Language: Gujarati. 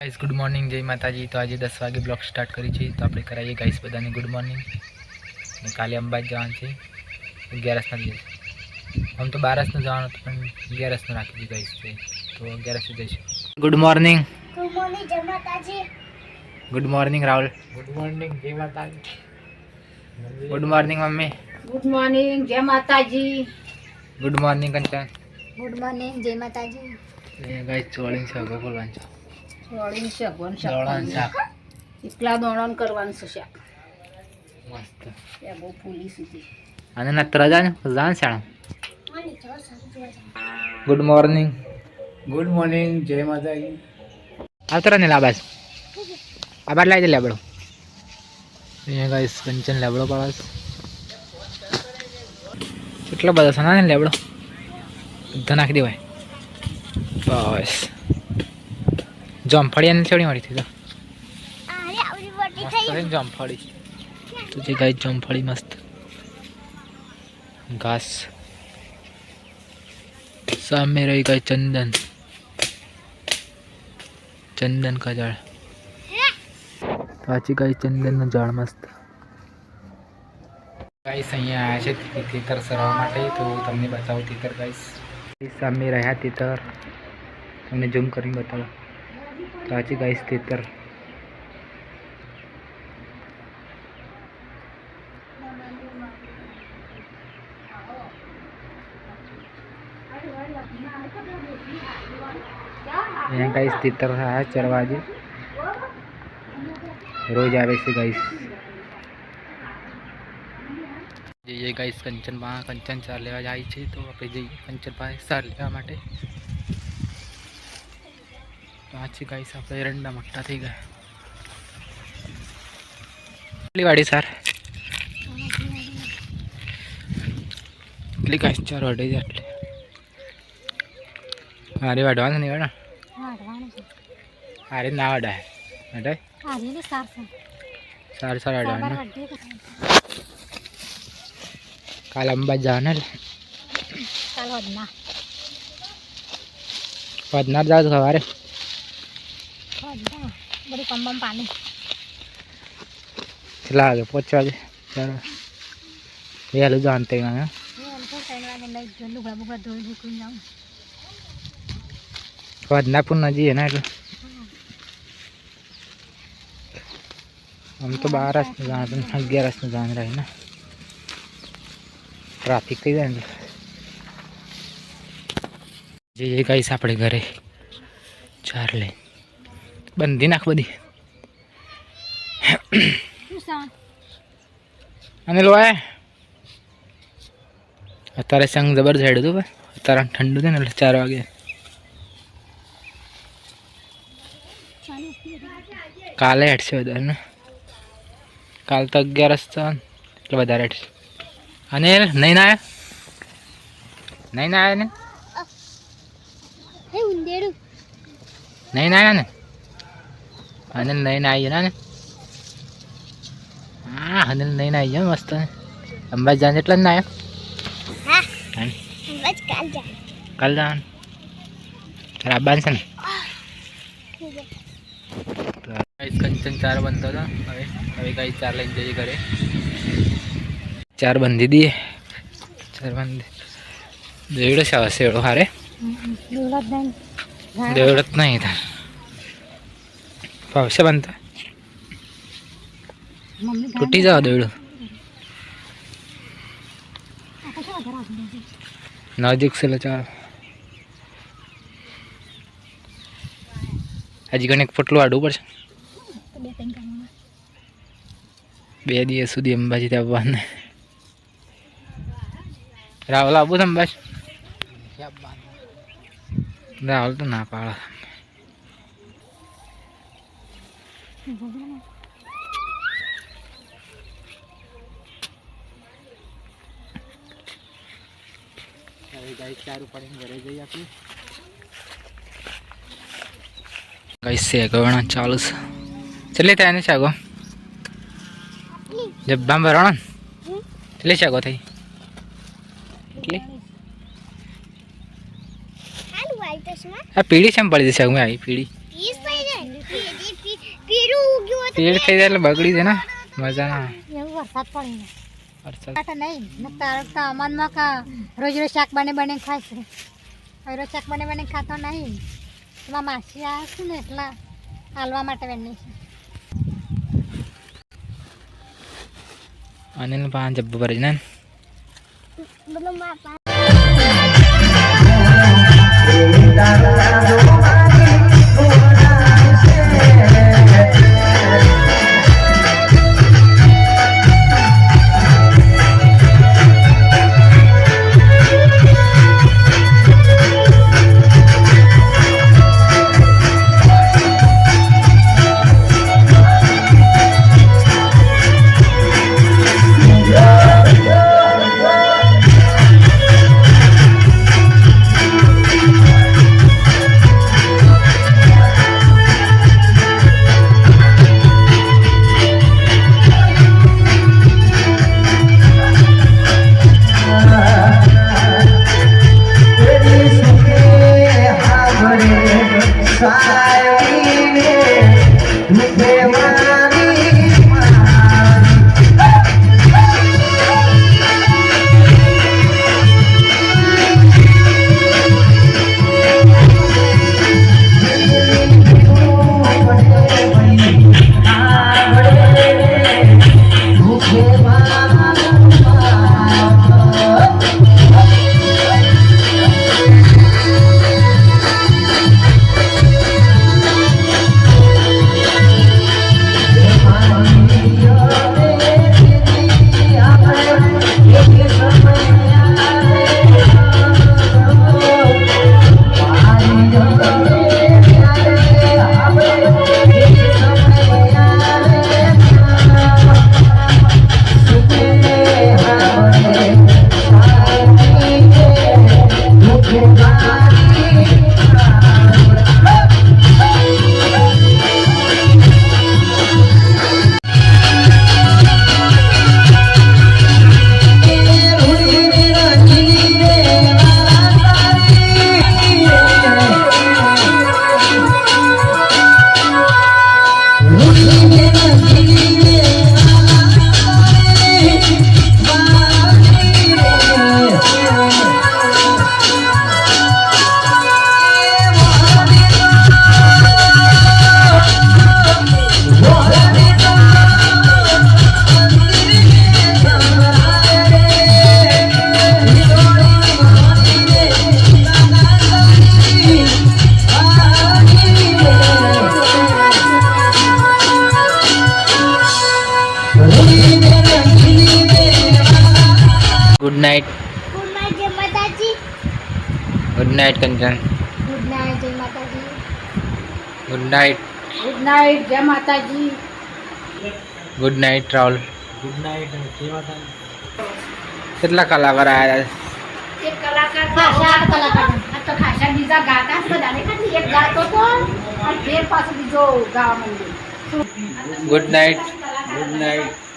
ગાઈસ ગુડ મોર્નિંગ જય માતાજી. તો આજે દસ વાગે બ્લોગ સ્ટાર્ટ કરી છે. તો આપણે કરાવીએ ગાઈસ બધાને ગુડ મોર્નિંગ અને કાલે અંબાજી જવાનું છે. અગિયારસના દિવસે. આમ તો બારસનું જવાનું હતું પણ અગિયારસનું રાખી દીધું ગાઈસ છે. તો અગિયારસે જઈશું. Good morning good morning Jai Mataji. Good morning Rahul good morning Jai Mataji. Good morning mummy. Good morning Jai Mataji. Good morning Kanchan. Good morning Jai Mataji. Guys ચોળીને છે બોલવાનું છે. સોળીન શગવન દોડાનું શાક એકલા દોણન કરવાનું છે શાક. મસ્ત. ત્યાં બહુ ફૂલી સુધી અને નત્ર જા ને? જાન શાળા? ગુડ મોર્નિંગ ગુડ મોર્નિંગ જય માતાજી. આવતો ને લાબાસ આબાર લાવી દે લેબડો. અહીંયા ગાઈસ કંચન લેબડો પાડસ કેટલા બધા છે ને લેબડો? બધા નાખી દેવાય. બસ. જમફળી અને છોડી મળી થઈ તો જમફળી. તો જે ગાય જમફળી મસ્ત. ઘાસ. સામે રહી ગઈ ચંદન. ચંદન કા ઝાડ. પાછી ગાય ચંદનનું ઝાડ મસ્ત. ગાઈસ અહીંયા આવ્યા છે તીતર સરવા માટે તો તમને બતાવું તીતર ગાઈસ. સામે રહ્યા તીતર. તમને ઝૂમ કરીને બતાવો. સાચી ગાઈસ તિતર અહીંયા ગાઈસ તિતર રહ્યા ચરવા જે રોજ આવે છે ગાઈસ જઈએ ગાઈસ કંચનમાં, કંચન ચાર લેવા જાય છે, તો આપણે જઈએ કંચન પાસે સાર લેવા માટે. પાછી ગાઈસ આપણે એરંડા મોટા થઈ ગયા. કેટલી વાડી સાર? કેટલી ગાઈસ ચાર વાડી છે એટલે મારી વાડવાનું નહીં વાડા? હારે ના વાડા વડાય આરી ને સાર સાર વડાવાનું. વડે કાલ અંબાજ જવાના ચાલો વધનાર જાવ તો સવારે. બધી કંબમ પાણી કેટલા વાગે પહોંચવા છે ચાલો. વહેલું જવાનું તે વાગે વધનાપુર નજીક ને એટલે. આમ તો બાર જ જવાનું અગિયાર જ જવાનું રહે ને. ટ્રાફિક થઈ જાય ને જઈએ કહીશ આપણે ઘરે. ચાર લઈ. બંધી નાખ બધી. અને લો અત્યારે સંગ જબર ઝાડ્યું હતું ભાઈ. અત્યારે ઠંડુ છે ને એટલે ચાર વાગે. કાલે હેઠશે વધારે ને. કાલ તો અગિયારસ છે એટલે વધારે હેઠશે અને નહીં ના આવ્યા નહીં ના આવ્યા ને? નહીં ના આવ્યા ને? અને નહીં ના આવી ને હા અને નહીં આવી જાય મસ્ત અંબાજી જાને એટલા જ ના આવ્યા કાલ જા કાલ જવાનું તારે આવવાનું છે ને કંચન ચાર બનતો હતો હવે હવે કઈ ચાર લઈને જઈએ ઘરે ચાર બંધી દઈએ ચાર બંધી દેવડો છે એવડો હારે દોલત દેવડો જ નહીં થાય ભાવશે બનતા તૂટી જવા આવી નજીક છે ચાલ. હજી ઘણી પોટલું આડવું પડશે. બે બે દિવસ સુધી અંબાજી આવવાને. રાહુલ આવું છે અંબાજી? રાહુલ તો ના પાડે. ગાઈસ ચાલુ છે. ચલે ત્યાં ને શાગો જબ્બામ ને? એટલે શાગો થઈ? એટલી આ છે એમ પડી જશે અમે આવી પીળી પીસ થઈ જાય પેડ થઈ જાય એટલે બગડી જાય ને. મજા ના આવે. એવું વરસાદ. પડી વરસાદ નહીં. ને તારો તો અમાનમાં કા રોજ રોજ શાક બને બને ખાય છે. રોજ શાક બને બને ખાતો નહીં. એમાં માસી આવે છે ને એટલા હાલવા માટે વેની છે. અનિલ પાન જબ્બુ પર જ ને try good good night Kanchan good night Jai Mataji good night good night Jai Mataji good night Rahul good night Jai Mataji કેટલા કલાકાર આવ્યા એક કલાકાર ખાસા કલાકાર. આ તો ખાસા બીજા ગાતા બધાને ખાલી એક ગાતો તો અને ફેર પાછો બીજો ગાવા માંડ્યો. Good night good night